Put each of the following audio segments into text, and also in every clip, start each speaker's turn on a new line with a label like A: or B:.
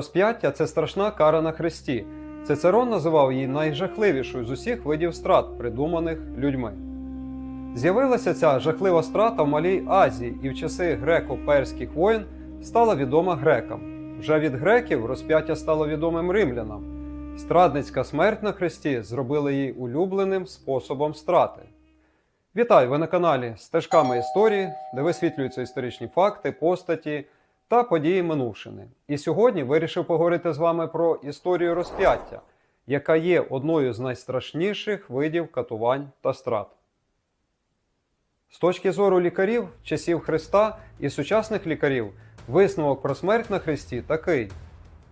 A: Розп'яття це страшна кара на хресті. Цицерон називав її найжахливішою з усіх видів страт, придуманих людьми. З'явилася ця жахлива страта в Малій Азії і в часи греко-перських воєн стала відома грекам. Вже від греків розп'яття стало відомим римлянам. Страдницька смерть на хресті зробила її улюбленим способом страти. Вітаю! Ви на каналі Стежками історії, де висвітлюються історичні факти, постаті та події минувшини. І сьогодні вирішив поговорити з вами про історію розп'яття, яка є одною з найстрашніших видів катувань та страт. З точки зору лікарів часів Христа і сучасних лікарів, висновок про смерть на хресті такий: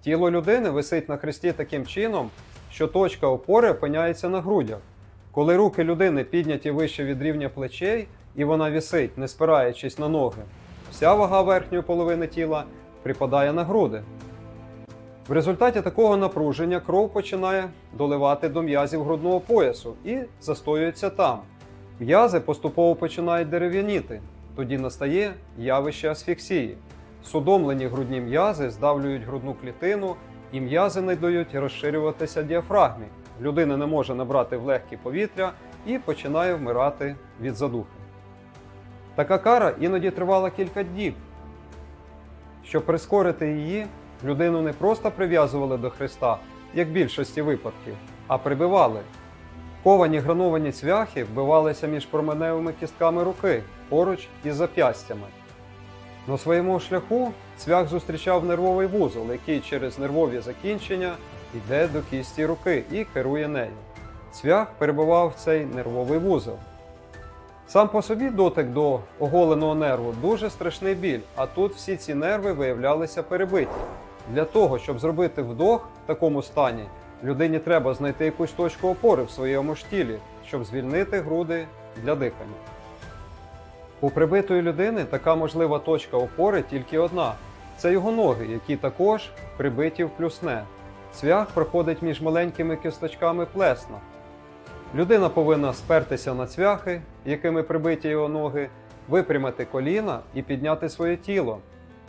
A: тіло людини висить на хресті таким чином, що точка опори опиняється на грудях. Коли руки людини підняті вище від рівня плечей, і вона вісить, не спираючись на ноги, вся вага верхньої половини тіла припадає на груди. В результаті такого напруження кров починає доливати до м'язів грудного поясу і застоюється там. М'язи поступово починають дерев'яніти, тоді настає явище асфіксії. Судомлені грудні м'язи здавлюють грудну клітину, і м'язи не дають розширюватися діафрагмі. Людина не може набрати в легкі повітря і починає вмирати від задухи. Така кара іноді тривала кілька діб. Щоб прискорити її, людину не просто прив'язували до Христа, як в більшості випадків, а прибивали. Ковані грановані цвяхи вбивалися між променевими кістками руки поруч із зап'ястями. На своєму шляху цвях зустрічав нервовий вузол, який через нервові закінчення йде до кісті руки і керує нею. Цвях перебував в цей нервовий вузол. Сам по собі дотик до оголеного нерву дуже страшний біль, а тут всі ці нерви виявлялися перебиті. Для того, щоб зробити вдох в такому стані, людині треба знайти якусь точку опори в своєму ж тілі, щоб звільнити груди для дихання. У прибитої людини така можлива точка опори тільки одна це його ноги, які також прибиті в плюсне. Цвях проходить між маленькими кісточками плесна. Людина повинна спертися на цвяхи, якими прибиті його ноги, випрямити коліна і підняти своє тіло.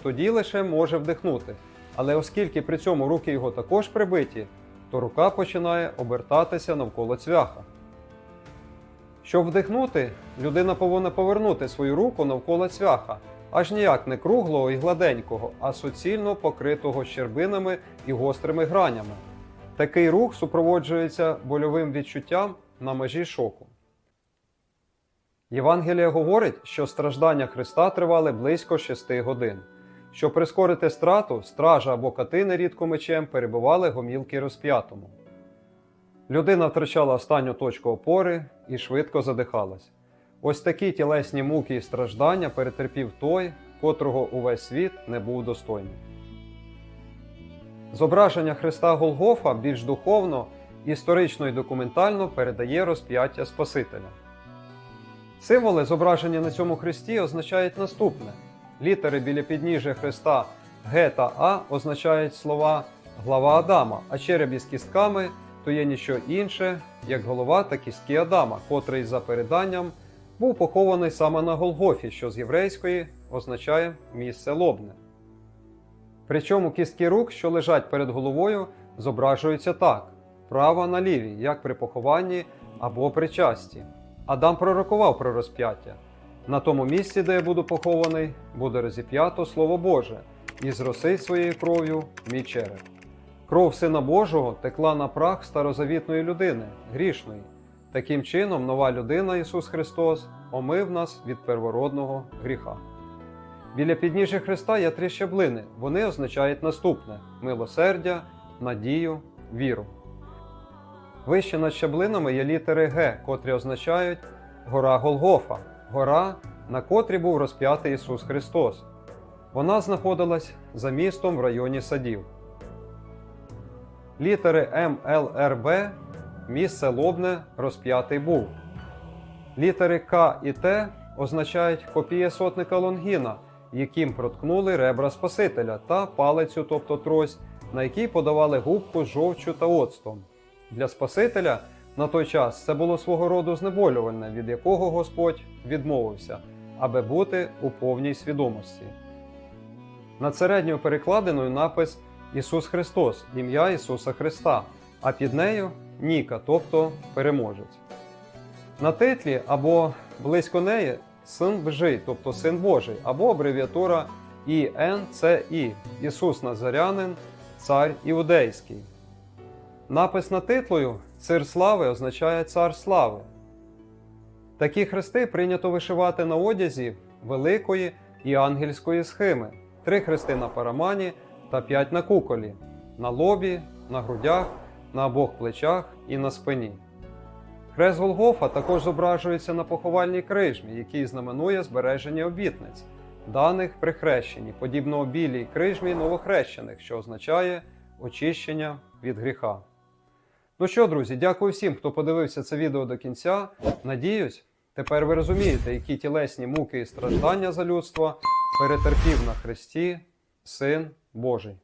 A: Тоді лише може вдихнути. Але оскільки при цьому руки його також прибиті, то рука починає обертатися навколо цвяха. Щоб вдихнути, людина повинна повернути свою руку навколо цвяха, аж ніяк не круглого і гладенького, а суцільно покритого щербинами і гострими гранями. Такий рух супроводжується больовим відчуттям на межі шоку. Євангелія говорить, що страждання Христа тривали близько 6 годин. Щоб прискорити страту, стража або кати нерідко мечем перебивали гомілки розп'ятому. Людина втрачала останню точку опори і швидко задихалась. Ось такі тілесні муки і страждання перетерпів той, котрого увесь світ не був достойний. Зображення Христа Голгофа більш духовно, історично і документально передає розп'яття Спасителя. Символи, зображені на цьому хресті, означають наступне: літери біля підніжжя Христа Г та А означають слова глава Адама, а череп із кістками то є ніщо інше, як голова та кістки Адама, котрий за переданням був похований саме на Голгофі, що з єврейської означає місце лобне. Причому кістки рук, що лежать перед головою, зображуються так: права на лівій, як при похованні або причасті. Адам пророкував про розп'яття. На тому місці, де я буду похований, буде розіп'ято Слово Боже, і зросить своєю кров'ю мій череп. Кров Сина Божого текла на прах старозавітної людини, грішної. Таким чином, нова людина Ісус Христос омив нас від первородного гріха. Біля підніжжя Христа є три щаблини. Вони означають наступне: милосердя, надію, віру. Вище над щаблинами є літери Г, котрі означають гора Голгофа, гора, на котрій був розп'ятий Ісус Христос. Вона знаходилась за містом в районі садів. Літери МЛРБ місце лобне розп'ятий був. Літери К і Т означають копія сотника Лонгіна, яким проткнули ребра Спасителя та палицю, тобто трость, на якій подавали губку з жовчю та оцтом. Для Спасителя на той час це було свого роду знеболювальне, від якого Господь відмовився, аби бути у повній свідомості. Над середньою перекладиною напис Ісус Христос, ім'я Ісуса Христа, а під нею Ніка, тобто переможець. На титлі або близько неї Син Божий, тобто Син Божий, або абревіатура ІНЦІ Ісус Назарянин, Цар Іудейський. Напис над титлою Цир слави означає Цар слави. Такі хрести прийнято вишивати на одязі великої і ангельської схеми, три хрести на парамані та п'ять на куколі, на лобі, на грудях, на обох плечах і на спині. Хрест Голгофа також зображується на поховальній крижмі, який знаменує збереження обітниць, даних при хрещенні, подібно білій крижмі новохрещених, що означає очищення від гріха. Ну що, друзі, дякую всім, хто подивився це відео до кінця. Надіюсь, тепер ви розумієте, які тілесні муки і страждання за людство перетерпів на Христі Син Божий.